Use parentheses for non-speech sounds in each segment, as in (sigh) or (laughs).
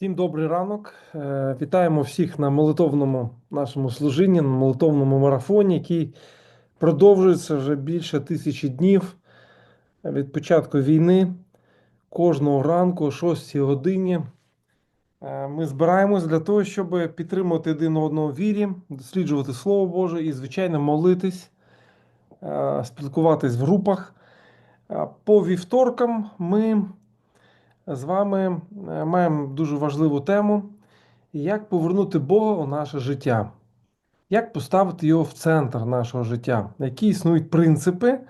Всім добрий ранок. Е, Вітаємо всіх на молитовному нашому служінні, на молитовному марафоні, який продовжується вже більше тисячі днів від початку війни. Кожного ранку, о 6 годині, е, ми збираємось для того, щоб підтримувати один одного в вірі, досліджувати Слово Боже і, звичайно, молитись, е, спілкуватись в групах. По вівторкам ми з вами е, маємо дуже важливу тему: як повернути Бога у наше життя, як поставити його в центр нашого життя, які існують принципи.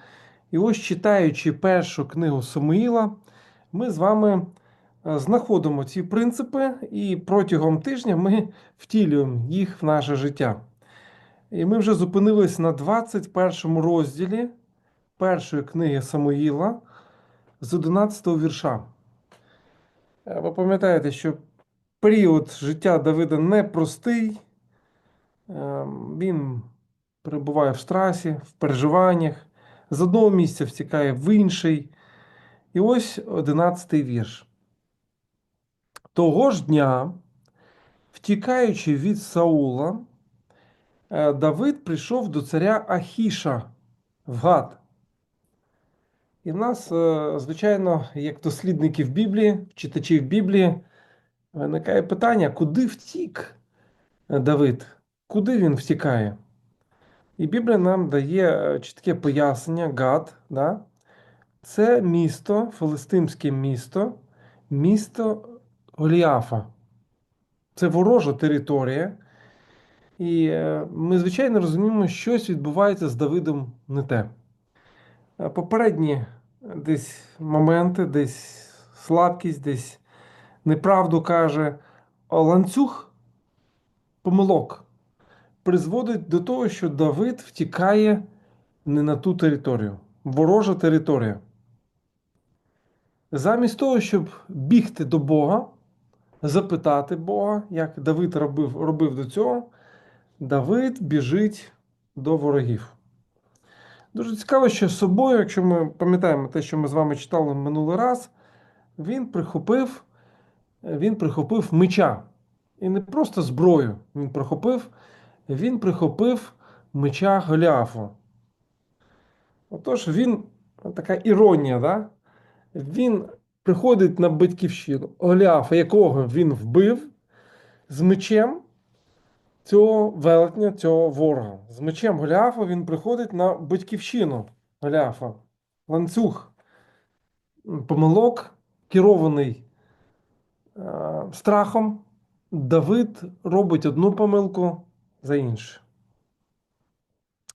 І ось читаючи першу книгу Самуїла, ми з вами е, знаходимо ці принципи, і протягом тижня ми втілюємо їх в наше життя. І ми вже зупинились на 21 розділі першої книги Самуїла з 11 вірша. Е, Ви пам'ятаєте, що період життя Давида непростий. Е, Він перебуває в страсі, в переживаннях, з одного місця втікає в інший. І ось одинадцятий вірш. Того ж дня, втікаючи від Саула, е, Давид прийшов до царя Ахіша в Гад. І в нас, е, звичайно, як дослідників Біблії, читачів Біблії, виникає питання, куди втік е, Давид? Куди він втікає? І Біблія нам дає е, чітке пояснення, Гад, да? це місто, филистимське місто, місто Голіафа. Це ворожа територія. І ми, звичайно, розуміємо, що щось відбувається з Давидом не те. Попередні десь моменти, десь слабкість, десь неправду каже, а ланцюг помилок призводить до того, що Давид втікає не на ту територію, ворожа територія. Замість того, щоб бігти до Бога, запитати Бога, як Давид робив, робив до цього, Давид біжить до ворогів. Дуже цікаво, що з собою, якщо ми пам'ятаємо те, що ми з вами читали минулий раз, він прихопив, він прихопив меча. І не просто зброю він прихопив, він прихопив меча Голіафу. Отож, він, така іронія, да? він приходить на батьківщину Голіафа, якого він вбив з мечем цього велетня, цього ворога. З мечем Голіафа він приходить на батьківщину Голіафа. Ланцюг помилок, керований е, страхом. Давид робить одну помилку за іншу.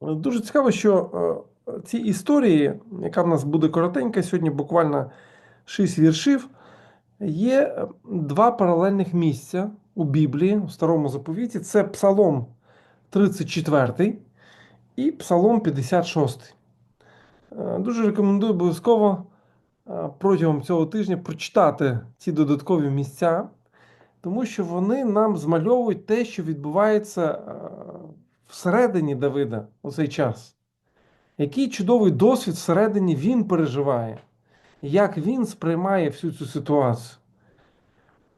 Дуже цікаво, що е, ці історії, яка в нас буде коротенька, сьогодні буквально 6 віршів, є е, два паралельних місця у Біблії, у Старому заповіті. Це Псалом 34 і Псалом 56. Е, Дуже рекомендую обов'язково е, протягом цього тижня прочитати ці додаткові місця, тому що вони нам змальовують те, що відбувається е, всередині Давида у цей час. Який чудовий досвід всередині він переживає, як він сприймає всю цю ситуацію.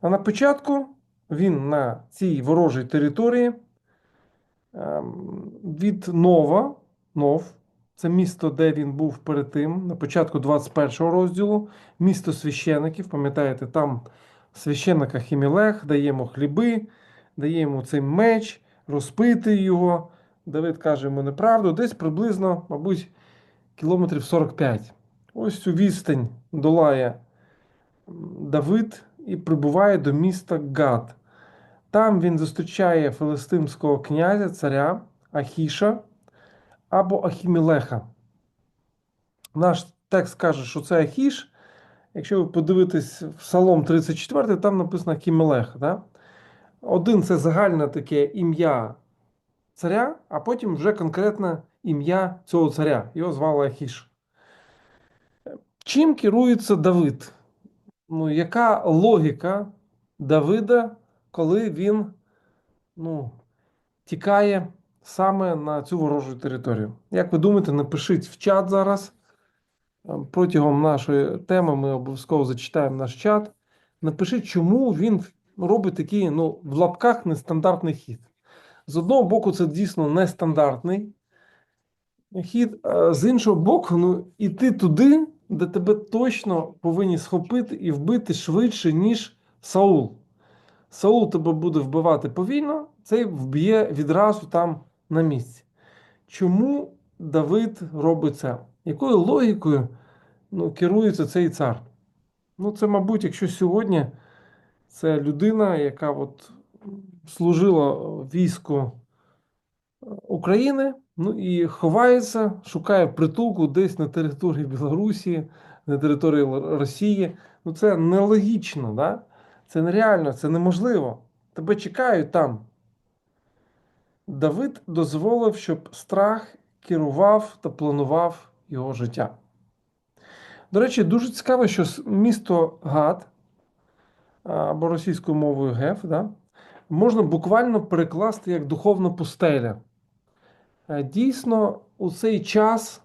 А на початку він на цій ворожій території ем, від Нова, Нов, це місто, де він був перед тим, на початку 21 розділу, місто священиків, пам'ятаєте, там священник Ахімелех дає йому хліби, дає йому цей меч, розпитує його. Давид каже йому неправду, десь приблизно, мабуть, кілометрів 45. Ось цю відстань долає Давид і прибуває до міста Гад. Там він зустрічає филистимського князя, царя Ахіша або Ахімелеха. Наш текст каже, що це Ахіш. Якщо ви подивитесь в Псалом 34, там написано Ахімелех. Да? Один це загальне таке ім'я царя, а потім вже конкретне ім'я цього царя. Його звали Ахіш. Чим керується Давид? Ну, яка логіка Давида, коли він ну, тікає саме на цю ворожу територію? Як ви думаєте, напишіть в чат зараз. Е, Протягом нашої теми ми обов'язково зачитаємо наш чат. Напишіть, чому він робить такий, ну, в лапках нестандартний хід. З одного боку, це дійсно нестандартний хід, а з іншого боку, ну, іти туди, де тебе точно повинні схопити і вбити швидше, ніж Саул. Саул тебе буде вбивати повільно, цей вб'є відразу там на місці. Чому Давид робить це? Якою логікою ну, керується цей цар? Ну, це, мабуть, якщо сьогодні це людина, яка от служила війську України, ну і ховається, шукає притулку десь на території Білорусі, на території Росії. Ну це нелогічно, да? це нереально, це неможливо. Тебе чекають там. Давид дозволив, щоб страх керував та планував його життя. До речі, дуже цікаво, що місто Гад або російською мовою Геф, да, можна буквально перекласти як духовна пустеля. Е, Дійсно, у цей час,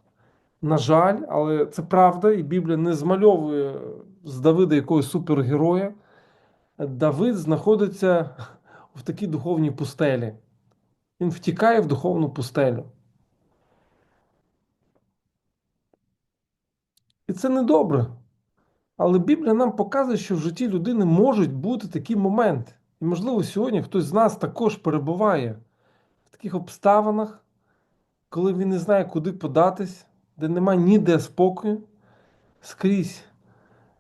на жаль, але це правда, і Біблія не змальовує з Давида якогось супергероя. Давид знаходиться в такій духовній пустелі. Він втікає в духовну пустелю. І це не добре. Але Біблія нам показує, що в житті людини можуть бути такі моменти. І, можливо, сьогодні хтось з нас також перебуває в таких обставинах, коли він не знає, куди податись, де немає ніде спокою, скрізь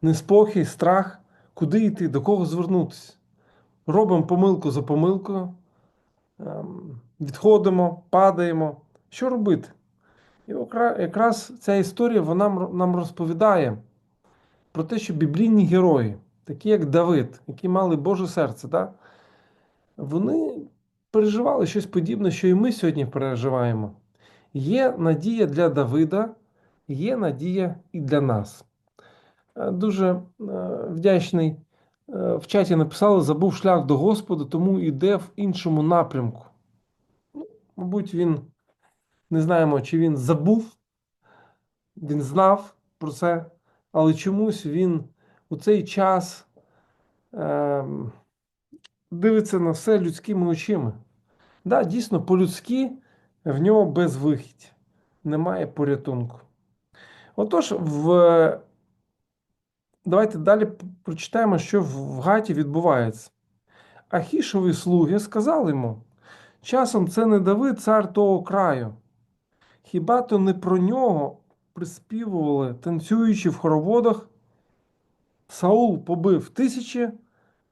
неспокій, страх, куди йти, до кого звернутися. Робимо помилку за помилкою, ем, відходимо, падаємо. Що робити? І якраз ця історія вона нам розповідає про те, що біблійні герої, такі як Давид, які мали Боже серце, да? вони переживали щось подібне, що і ми сьогодні переживаємо. Є надія для Давида, є надія і для нас. Е, Дуже е, вдячний. Е, В чаті написали: забув шлях до Господа, тому йде в іншому напрямку. Ну, мабуть, він не знаємо, чи він забув, він знав про це, але чомусь він у цей час ем, дивиться на все людськими очима. Да, дійсно, по-людськи в нього безвихідь, немає порятунку. Отож, в... давайте далі прочитаємо, що в Гаті відбувається. Ахішові слуги сказали йому: часом це не Давид, цар того краю. Хіба то не про нього приспівували, танцюючи в хороводах? Саул побив тисячі,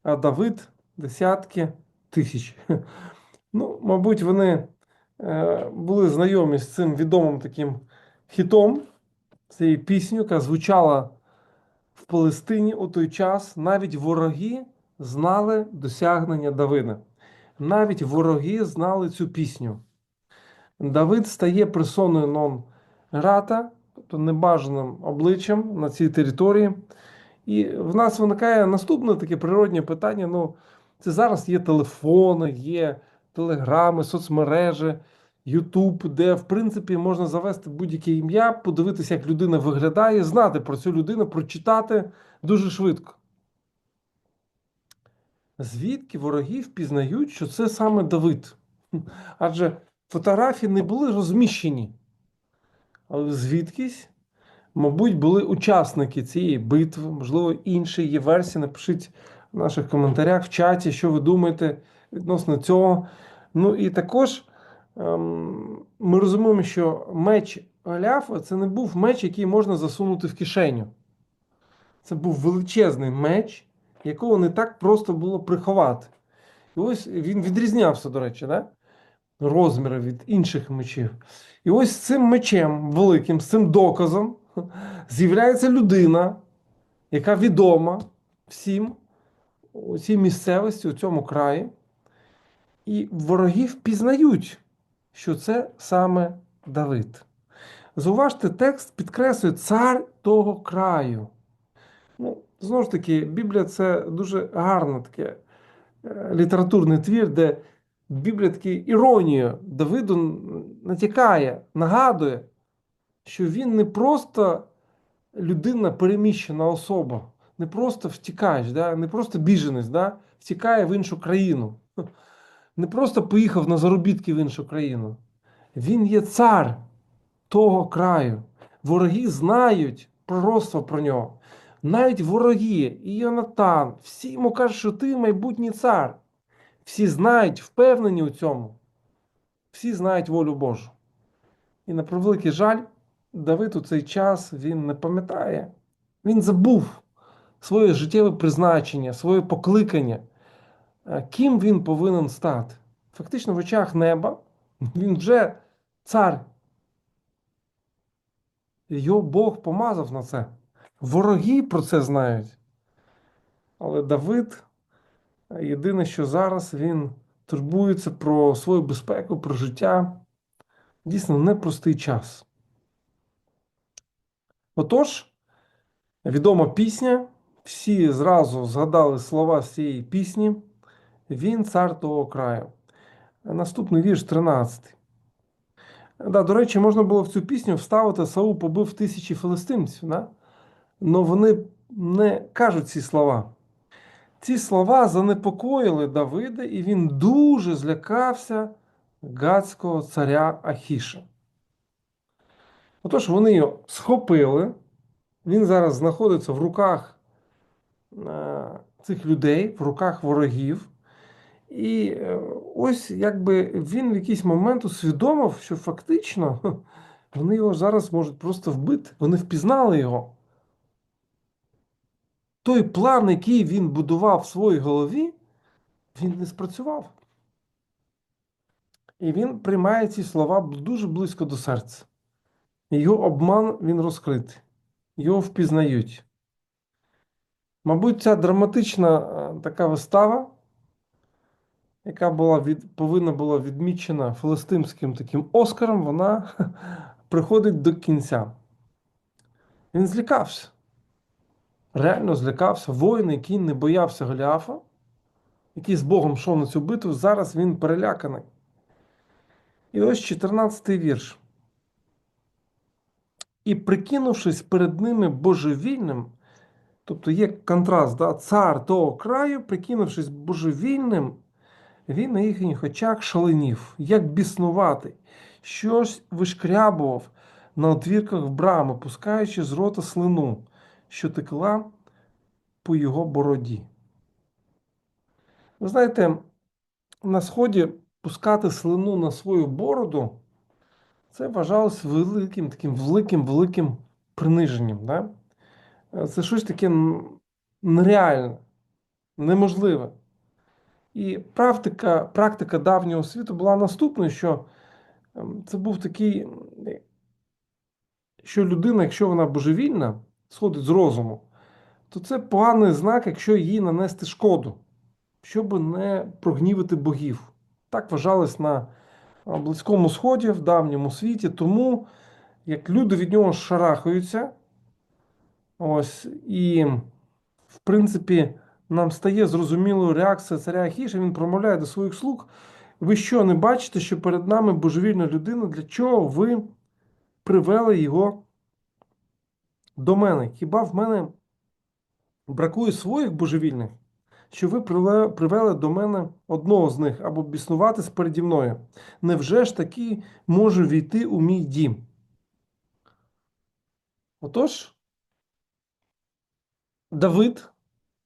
а Давид десятки тисяч. (laughs) Ну, мабуть, вони були знайомі з цим відомим таким хітом, цією піснею, яка звучала в Палестині у той час. Навіть вороги знали досягнення Давида. Навіть вороги знали цю пісню. Давид стає персоною нон грата, тобто небажаним обличчям на цій території. І в нас виникає наступне таке природнє питання. Ну, це зараз є телефони, є телеграми, соцмережі, Ютуб, де в принципі можна завести будь-яке ім'я, подивитися, як людина виглядає, знати про цю людину, прочитати дуже швидко. Звідки вороги впізнають, що це саме Давид? (laughs) Адже фотографії не були розміщені. Але звідкись, мабуть, були учасники цієї битви, можливо, інші є версії. Напишіть в наших коментарях в чаті, що ви думаєте відносно цього. Ну і також ем, ми розуміємо, що меч Галяфа це не був меч, який можна засунути в кишеню. Це був величезний меч, якого не так просто було приховати. І ось він відрізнявся, до речі, да? розміри від інших мечів. І ось з цим мечем великим, з цим доказом (laughs) з'являється людина, яка відома всім у цій місцевості, у цьому краї. І вороги впізнають, що це саме Давид. Зауважте, текст підкреслює цар того краю. Ну, знову ж таки, Біблія це дуже гарне таке е, літературний твір, де Біблія таки іронією Давиду натякає, нагадує, що він не просто людина переміщена особа. не просто втікач, да? не просто біженець, да? втікає в іншу країну. Не просто поїхав на заробітки в іншу країну. Він є цар того краю. Вороги знають пророцтво про нього. Навіть вороги і Йонатан, всі йому кажуть, що ти майбутній цар. Всі знають, впевнені у цьому. Всі знають волю Божу. І на превеликий жаль, Давид у цей час він не пам'ятає. Він забув своє життєве призначення, своє покликання, ким він повинен стати. Фактично, в очах неба він вже цар. Його Бог помазав на це. Вороги про це знають. Але Давид, е, єдине, що зараз він турбується про свою безпеку, про життя. Дійсно, непростий час. Отож, відома пісня, всі зразу згадали слова з цієї пісні. Він цар того краю. Наступний вірш 13. Да, до речі, можна було в цю пісню вставити Саул побив тисячі филистимців. Да? Но вони не кажуть ці слова. Ці слова занепокоїли Давида, і він дуже злякався гадського царя Ахіша. Отож, вони його схопили. Він зараз знаходиться в руках е, цих людей, в руках ворогів. І е, ось якби він в якийсь момент усвідомив, що фактично вони його зараз можуть просто вбити. Вони впізнали його. Той план, який він будував в своїй голові, він не спрацював. І він приймає ці слова дуже близько до серця. Його обман він розкритий, його впізнають. Мабуть, ця драматична е, така вистава, яка була від, повинна була відмічена филистимським таким Оскаром, вона (laughs) приходить до кінця. Він злякався. Реально злякався. Воїн, який не боявся Голіафа, який з Богом йшов на цю битву, зараз він переляканий. І ось 14 вірш. І прикинувшись перед ними божевільним, тобто є контраст, да? цар того краю, прикинувшись божевільним, він на їхніх очах шаленів, як біснуватий, щось вишкрябував на отвірках брами, пускаючи з рота слину, що текла по його бороді. Ви знаєте, на сході пускати слину на свою бороду. Це вважалось великим таким великим великим приниженням. Да? Це щось таке нереальне, неможливе. І практика, практика давнього світу була наступною, що ем, це був такий, що людина, якщо вона божевільна, сходить з розуму, то це поганий знак, якщо їй нанести шкоду, щоб не прогнівити богів. Так вважалось на Близькому Сході, в давньому світі, тому як люди від нього шарахаються, ось, і, в принципі, нам стає зрозумілою реакція царя Ахіша, він промовляє до своїх слуг. Ви що, не бачите, що перед нами божевільна людина? Для чого ви привели його до мене? Хіба в мене бракує своїх божевільних? Що ви привели до мене одного з них або біснуватись переді мною? Невже ж таки може війти у мій дім? Отож, Давид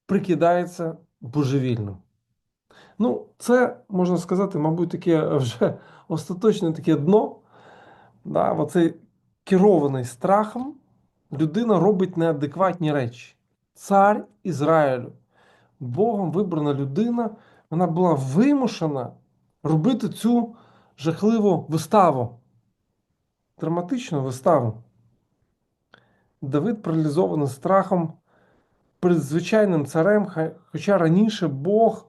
прикидається божевільним. Ну, це можна сказати, мабуть, таке (laughs) вже остаточне таке дно. Да, оцей керований страхом, людина робить неадекватні речі. Цар Ізраїлю, Богом вибрана людина, вона була вимушена робити цю жахливу виставу, драматичну виставу. Давид паралізований страхом перед звичайним царем, хоча раніше Бог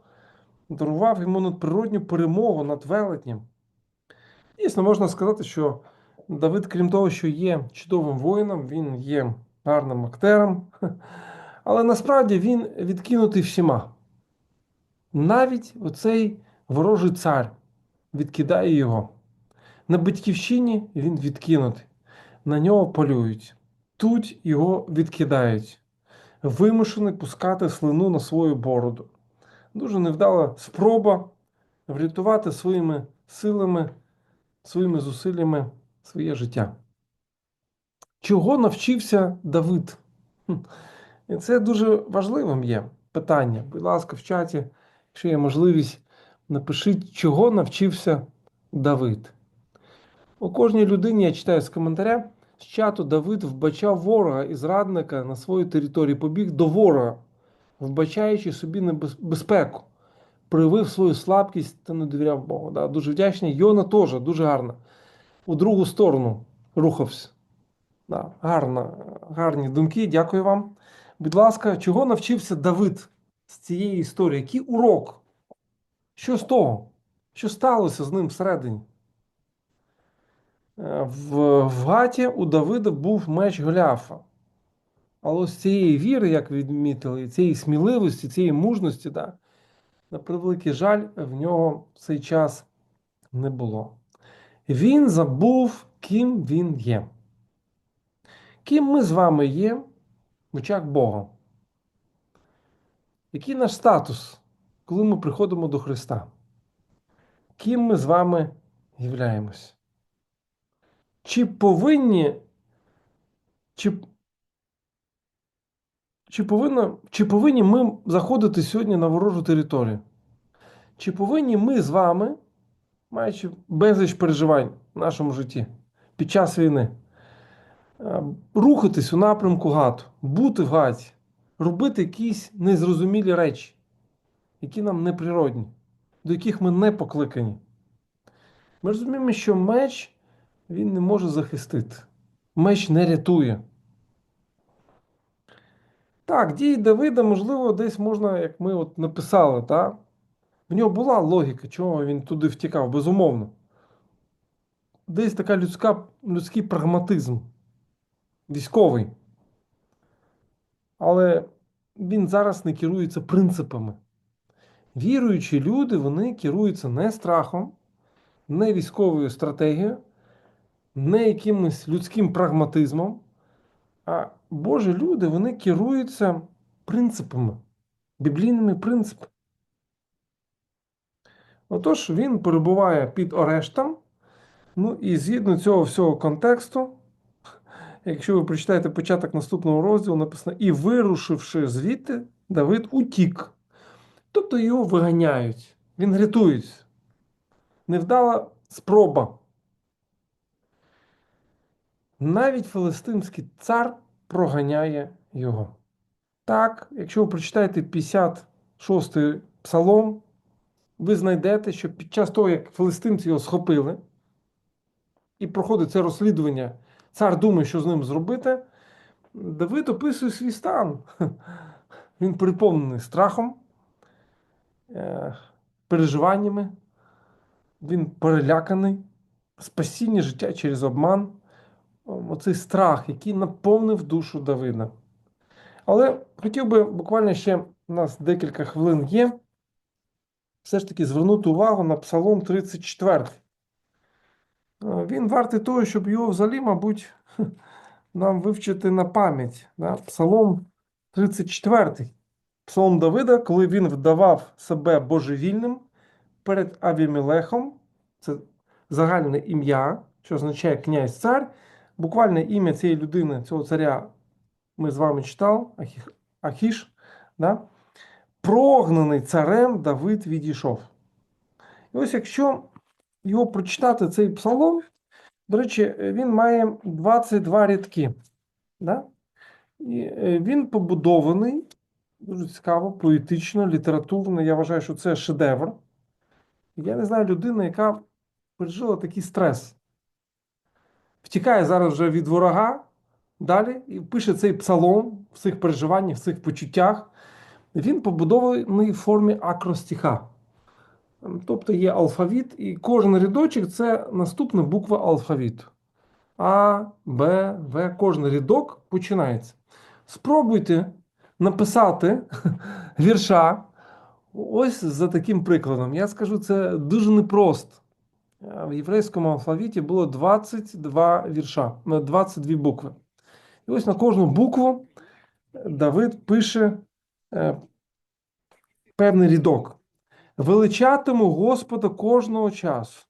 дарував йому надприродню перемогу над велетнем. Дійсно, можна сказати, що Давид, крім того, що є чудовим воїном, він є гарним актером, (laughs) але насправді він відкинутий всіма. Навіть оцей ворожий цар відкидає його. На батьківщині він відкинутий, на нього полюють, тут його відкидають. Вимушений пускати слину на свою бороду. Дуже невдала спроба врятувати своїми силами, своїми зусиллями своє життя. Чого навчився Давид? І це дуже важливим є питання. Будь ласка, в чаті, якщо є можливість, напишіть, чого навчився Давид. У кожній людині я читаю з коментаря, з чату Давид вбачав ворога і зрадника на своїй території, побіг до ворога, вбачаючи собі небезпеку, проявив свою слабкість та не довіряв Богу. Да, Дуже вдячний. Йона теж дуже гарно. У другу сторону рухався. Да, гарно, гарні думки, дякую вам. Будь ласка, чого навчився Давид з цієї історії? Який урок? Що з того? Що сталося з ним всередині? Е, В, в Гаті у Давида був меч Голіафа. Але ось цієї віри, як відмітили, цієї сміливості, цієї мужності, да, на превеликий жаль, в нього в цей час не було. Він забув, ким він є. Ким ми з вами є в очах Бога? Який наш статус, коли ми приходимо до Христа? Ким ми з вами являємось? Чи повинні, чи, чи, повинно, чи повинні ми заходити сьогодні на ворожу територію? Чи повинні ми з вами, маючи безліч переживань в нашому житті під час війни, рухатись у напрямку ГАТу, бути в ГАТі, робити якісь незрозумілі речі, які нам неприродні, до яких ми не покликані? Ми розуміємо, що меч він не може захистити. Меч не рятує. Так, дії Давида, можливо, десь можна, як ми от написали, так? в нього була логіка, чого він туди втікав, безумовно. Десь така людська, людський прагматизм, військовий. Але він зараз не керується принципами. Віруючі люди, вони керуються не страхом, не військовою стратегією, не якимось людським прагматизмом, а Божі люди вони керуються принципами, біблійними принципами. Отож, він перебуває під арештом. Ну і згідно цього всього контексту, якщо ви прочитаєте початок наступного розділу, написано: і вирушивши звідти, Давид утік. Тобто його виганяють, він рятується. Невдала спроба. Навіть филистимський цар проганяє його. Так, якщо ви прочитаєте 56 й псалом, ви знайдете, що під час того, як филистимці його схопили, і проходить це розслідування, цар думає, що з ним зробити. Давид описує свій стан. (laughs) Він переповнений страхом, е, переживаннями, він переляканий, спасіння життя через обман оцей страх, який наповнив душу Давида. Але хотів би буквально ще у нас декілька хвилин є. Все ж таки звернути увагу на Псалом 34. Він вартий того, щоб його взагалі, мабуть, (laughs) нам вивчити на пам'ять. Да? Псалом 34. Псалом Давида, коли він вдавав себе божевільним перед Авімелехом, це загальне ім'я, що означає князь цар. Буквальне ім'я цієї людини, цього царя, ми з вами читали, Ахіш. Да? Прогнаний царем Давид відійшов. І ось якщо його прочитати, цей псалом, до речі, він має 22 рядки. Да? І е, Він побудований, дуже цікаво, поетично, літературно. Я вважаю, що це шедевр. Я не знаю людина, яка пережила такий стрес втікає зараз вже від ворога далі і пише цей псалом в цих переживаннях, в цих почуттях. Він побудований в формі акростиха. Тобто є алфавіт, і кожен рядочок це наступна буква алфавіту. А, Б, В. Кожен рядок починається. Спробуйте написати (laughs) вірша ось за таким прикладом. Я скажу, це дуже непросто. В єврейському алфавіті було 22 вірша, 22 букви. І ось на кожну букву Давид пише е, певний рядок. Величатиму Господа кожного часу.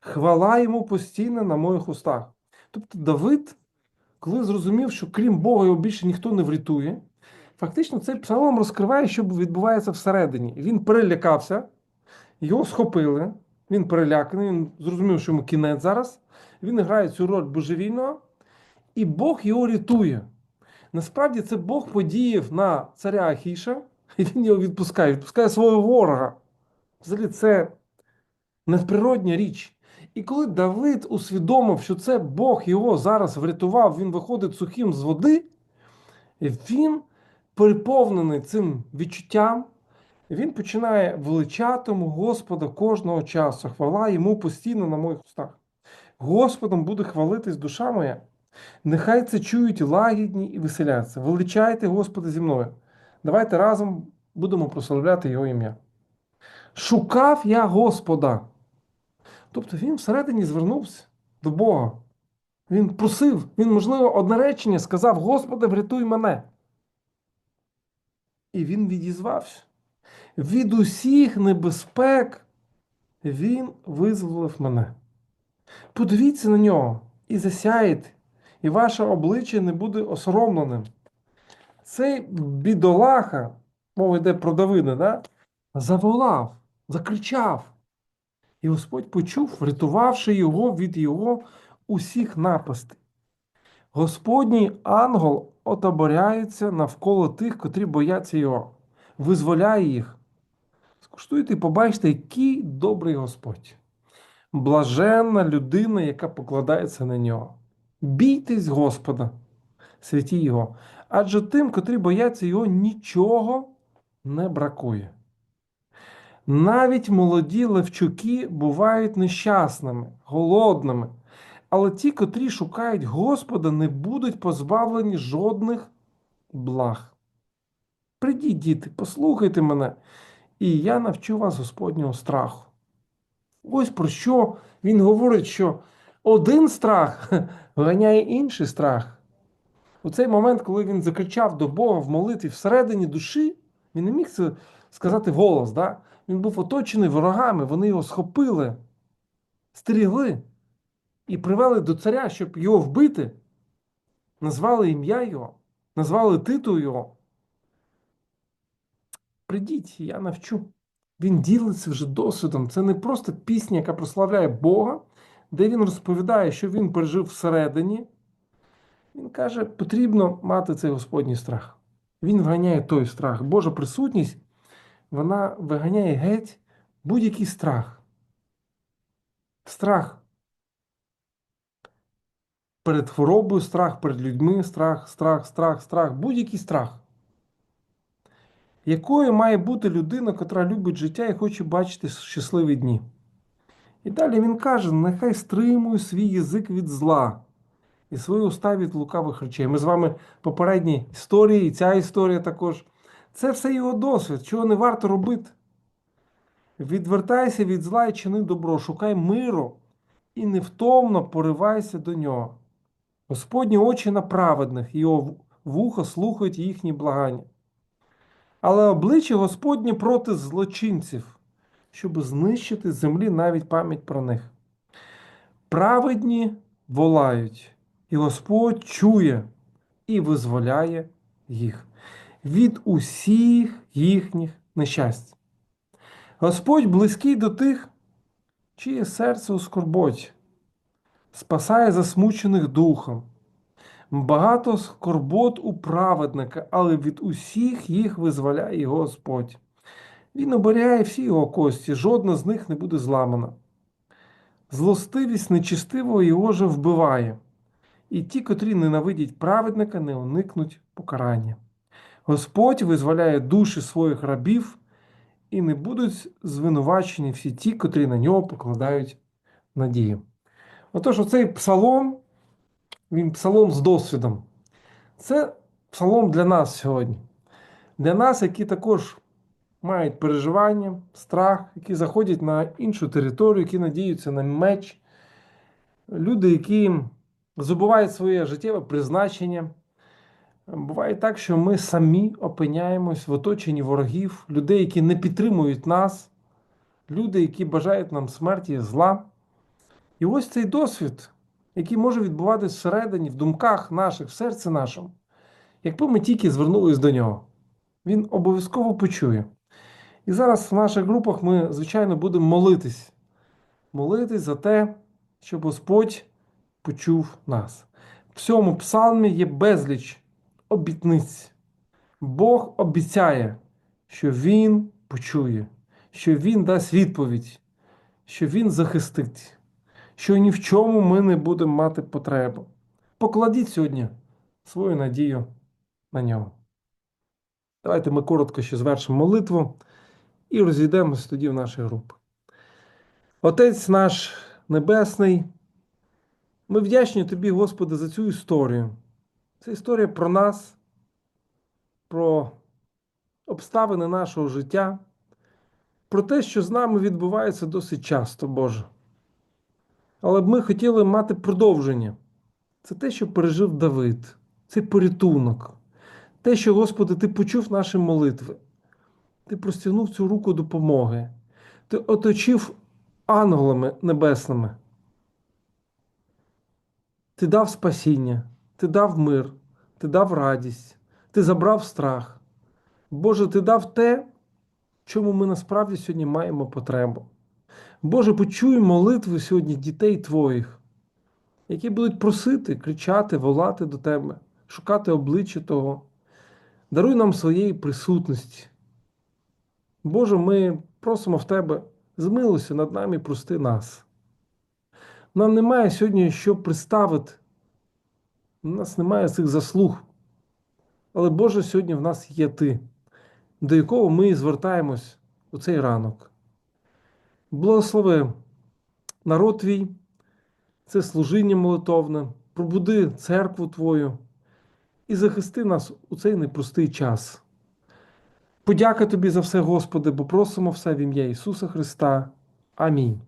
Хвала йому постійно на моїх устах. Тобто Давид, коли зрозумів, що крім Бога його більше ніхто не врятує, фактично цей псалом розкриває, що відбувається всередині. Він перелякався, його схопили, він переляканий, він зрозумів, що йому кінець зараз. Він грає цю роль божевільного, і Бог його рятує. Насправді це Бог подіяв на царя Ахіша, (laughs) і він його відпускає, відпускає свого ворога. Взагалі, це надприродня річ. І коли Давид усвідомив, що це Бог його зараз врятував, він виходить сухим з води, він переповнений цим відчуттям, він починає величатиму Господа кожного часу. Хвала йому постійно на моїх устах. Господом буде хвалитись душа моя. Нехай це чують лагідні і веселяться. Величайте Господа зі мною. Давайте разом будемо прославляти Його ім'я. Шукав я Господа. Тобто він всередині звернувся до Бога. Він просив, він, можливо, одне речення сказав: Господи, врятуй мене. І він відізвався. Від усіх небезпек він визволив мене. Подивіться на нього і засяєте, і ваше обличчя не буде осоромленим. Цей бідолаха, мова йде про Давида, да? заволав, закричав. І Господь почув, врятувавши його від його усіх напастей. Господній ангел отоборяється навколо тих, котрі бояться його, визволяє їх. Скуштуйте і побачите, який добрий Господь. Блаженна людина, яка покладається на нього. Бійтесь Господа, святі Його, адже тим, котрі бояться Його, нічого не бракує. Навіть молоді левчуки бувають нещасними, голодними, але ті, котрі шукають Господа, не будуть позбавлені жодних благ. Придіть, діти, послухайте мене, і я навчу вас Господнього страху. Ось про що він говорить, що один страх (laughs) вганяє інший страх. У цей момент, коли він закричав до Бога в молитві всередині душі, він не міг це сказати голос. Да? Він був оточений ворогами, вони його схопили, стерігли і привели до царя, щоб його вбити. Назвали ім'я його, назвали титул його. Придіть, я навчу. Він ділиться вже досвідом. Це не просто пісня, яка прославляє Бога, де він розповідає, що він пережив всередині. Він каже, потрібно мати цей Господній страх. Він вганяє той страх. Божа присутність, вона виганяє геть будь-який страх. Страх перед хворобою, страх перед людьми, страх, страх, страх, страх, будь-який страх. Якою має бути людина, котра любить життя і хоче бачити щасливі дні? І далі він каже: нехай стримує свій язик від зла і свої уста від лукавих речей. Ми з вами попередні історії, і ця історія також. Це все його досвід, чого не варто робити. Відвертайся від зла і чини добро, шукай миру і невтомно поривайся до нього. Господні очі на праведних, його вуха слухають їхні благання. Але обличчя Господнє проти злочинців, щоб знищити землі навіть пам'ять про них. Праведні волають, і Господь чує і визволяє їх від усіх їхніх нещасть. Господь близький до тих, чиє серце у скорботі, спасає засмучених духом. Багато скорбот у праведника, але від усіх їх визволяє Господь. Він оберігає всі його кості, жодна з них не буде зламана. Злостивість нечистивого його же вбиває, і ті, котрі ненавидять праведника, не уникнуть покарання. Господь визволяє душі своїх рабів, і не будуть звинувачені всі ті, котрі на нього покладають надію. Отож, оцей псалом він псалом з досвідом. Це псалом для нас сьогодні. Для нас, які також мають переживання, страх, які заходять на іншу територію, які надіються на меч. Люди, які забувають своє життєве призначення, Буває так, що ми самі опиняємось в оточенні ворогів, людей, які не підтримують нас, люди, які бажають нам смерті і зла. І ось цей досвід, який може відбуватися всередині, в думках наших, в серці нашому, якби ми тільки звернулись до нього, він обов'язково почує. І зараз в наших групах ми, звичайно, будемо молитись, молитись за те, щоб Господь почув нас. В цьому псалмі є безліч обітниць. Бог обіцяє, що Він почує, що Він дасть відповідь, що Він захистить, що ні в чому ми не будемо мати потребу. Покладіть сьогодні свою надію на нього. Давайте ми коротко ще звершимо молитву і розійдемося тоді в наші групи. Отець наш Небесний, ми вдячні Тобі, Господи, за цю історію. Це історія про нас, про обставини нашого життя, про те, що з нами відбувається досить часто, Боже. Але б ми хотіли мати продовження. Це те, що пережив Давид, це порятунок. Те, що, Господи, Ти почув наші молитви. Ти простягнув цю руку допомоги. Ти оточив ангелами небесними. Ти дав спасіння, ти дав мир, ти дав радість, ти забрав страх. Боже, ти дав те, чому ми насправді сьогодні маємо потребу. Боже, почуй молитви сьогодні дітей Твоїх, які будуть просити, кричати, волати до Тебе, шукати обличчя Того. Даруй нам своєї присутності. Боже, ми просимо в Тебе, змилуйся над нами і прости нас. Нам немає сьогодні що приставити. У нас немає цих заслуг. Але Боже, сьогодні в нас є Ти, до якого ми звертаємось у цей ранок. Благослови народ твій, це служіння молитовне, пробуди церкву Твою і захисти нас у цей непростий час. Подяка тобі за все, Господи, бо просимо все в ім'я Ісуса Христа. Амінь.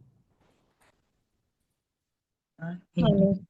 Амінь.